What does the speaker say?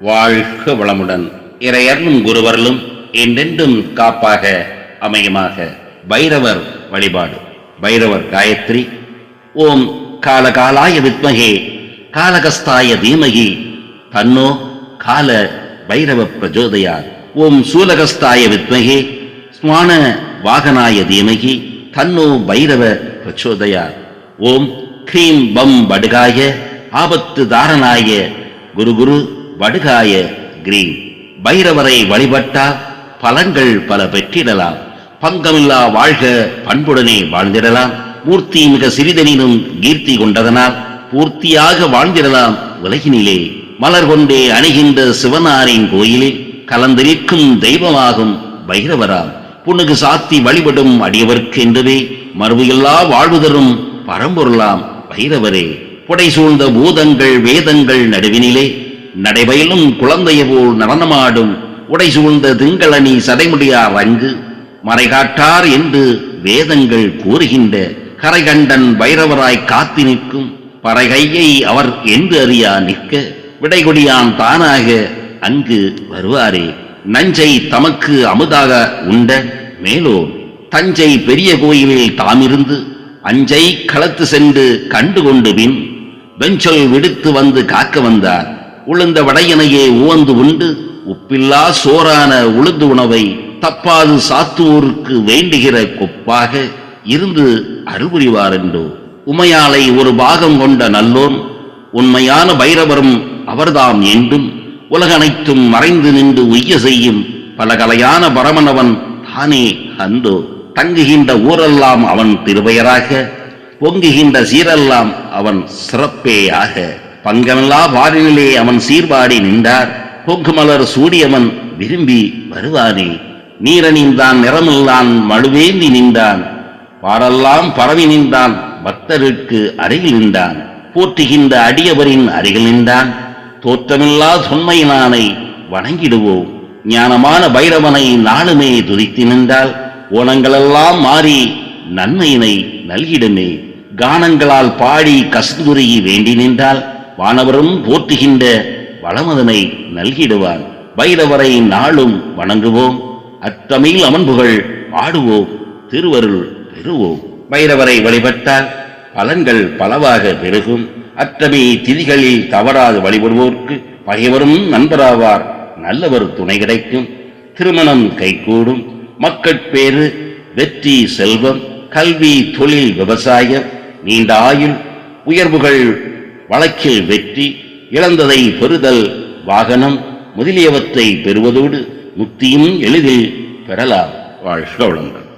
வாழ்க வளமுடன். இறையர்களும் குருவர்களும் என்றென்றும் காப்பாக அமையமாக. பைரவர் வழிபாடு. பைரவர் காயத்ரி. ஓம் காலகாலாய வித்மகே காலகஸ்தாய தீமகி. தன்னோ கால பைரவ பிரஜோதயார் ஓம் சூலகஸ்தாய வித்மகே ஸ்மான வாகனாய தீமகி. தன்னோ பைரவ பிரச்சோதயார் ஓம் க்ரீம் பம் படுகாய ஆபத்து தாரணாய குரு குரு வடுகாய கிரீன். பைரவரை வழிபட்டால் பலன்கள் பல பெற்றிடலாம். பங்கமில்லா வாழ்க பண்புடனே வாழ்ந்திடலாம். மூர்த்தி மிக சிறிதனினும் கீர்த்தி கொண்டதனால் பூர்த்தியாக வாழ்ந்திடலாம் உலகினிலே. மலர் கொண்டே அணுகின்ற சிவனாரின் கோயிலில் கலந்திருக்கும் தெய்வமாகும் பைரவராம். புண்ணுக்கு சாத்தி வழிபடும் அடியவர்க்கு என்றுவே மறுவையில்லா வாழ்வு தரும் பரம்பொருளாம் பைரவரே. புடை சூழ்ந்த பூதங்கள் வேதங்கள் நடுவினிலே நடைபயிலும் குழந்தைய போல் நடனமாடும் உடை சூழ்ந்த திங்களணி சடைமுடியார் அங்கு மறைகாட்டார் என்று வேதங்கள் கூறுகின்ற கரைகண்டன் பைரவராய் காத்து நிற்கும் பறைகையை அவர் என்று அறியா நிற்க விடைகொடியான் தானாக அங்கு வருவாரே. நஞ்சை தமக்கு அமுதாக உண்ட மேலோ தஞ்சை பெரிய கோயிலில் தாமிருந்து அஞ்சை களத்து சென்று கண்டு கொண்டு பின் வெஞ்சொல் விடுத்து வந்து காக்க வந்தார். உளுந்த வடையனையே உவந்து உண்டு. உப்பில்லா சோறான உளுந்து உணவை தப்பாது சாத்துவோருக்கு வேண்டுகிற கொப்பாக இருந்து அருள்புரிவார் என்றோ உமையாலை ஒரு பாகம் கொண்ட நல்லோன். உண்மையான பைரவரும் அவர்தாம் என்றும் உலகனைத்தும் மறைந்து நின்று உய்ய செய்யும் பல கலையான பரமனவன் தானே அந்தோ தங்குகின்ற ஊரெல்லாம் அவன் திருவையராக பொங்குகின்ற சீரெல்லாம் அவன் சிறப்பேயாக. பங்கமில்லா வாரிலே அவன் சீர்பாடி நின்றார். பொக்குமலர் சூடியவன் விரும்பி வருவானே. நீரணிந்தான் நிறமில்லான் மழுவேந்தி நின்றான். பாரெல்லாம் பரவி நின்றான் பக்தருக்கு அருகில் நின்றான். போற்றுகின்ற அடியவரின் அருகில் நின்றான். தோற்றமில்லா சொன்மையினானை வணங்கிடுவோம். ஞானமான பைரவனை நாளுமே துதித்து நின்றால். ஓணங்களெல்லாம் மாறி நன்மையினை நல்கிடுமே. கானங்களால் பாடி கஸ்துரியை வேண்டி நின்றால். வானவரும் போற்றுகின்ற வளமதனை நல்கிடுவான். பைரவரை நாளும் வணங்குவோம். அத்தமிழ் அமன்புகள் பாடுவோம். திருவருள் பெறுவோம். பைரவரை வழிபட்டால் பலன்கள் பலவாக பெருகும். அத்தமை திதிகளில் தவறாது வழிபடுவோர்க்கு பகைவரும் நண்பராவார். நல்லவர் துணை கிடைக்கும். திருமணம் கைகூடும். மக்கட்பேறு வெற்றி செல்வம். கல்வி தொழில் விவசாயம். நீண்ட ஆயுள் உயர்வுகள் வழக்கில் வெற்றி இழந்ததை பெறுதல் வாகனம் முதலியவற்றை பெறுவதோடு முக்தியும் எளிதில் பெறலாம். வாழ்க வளங்கள்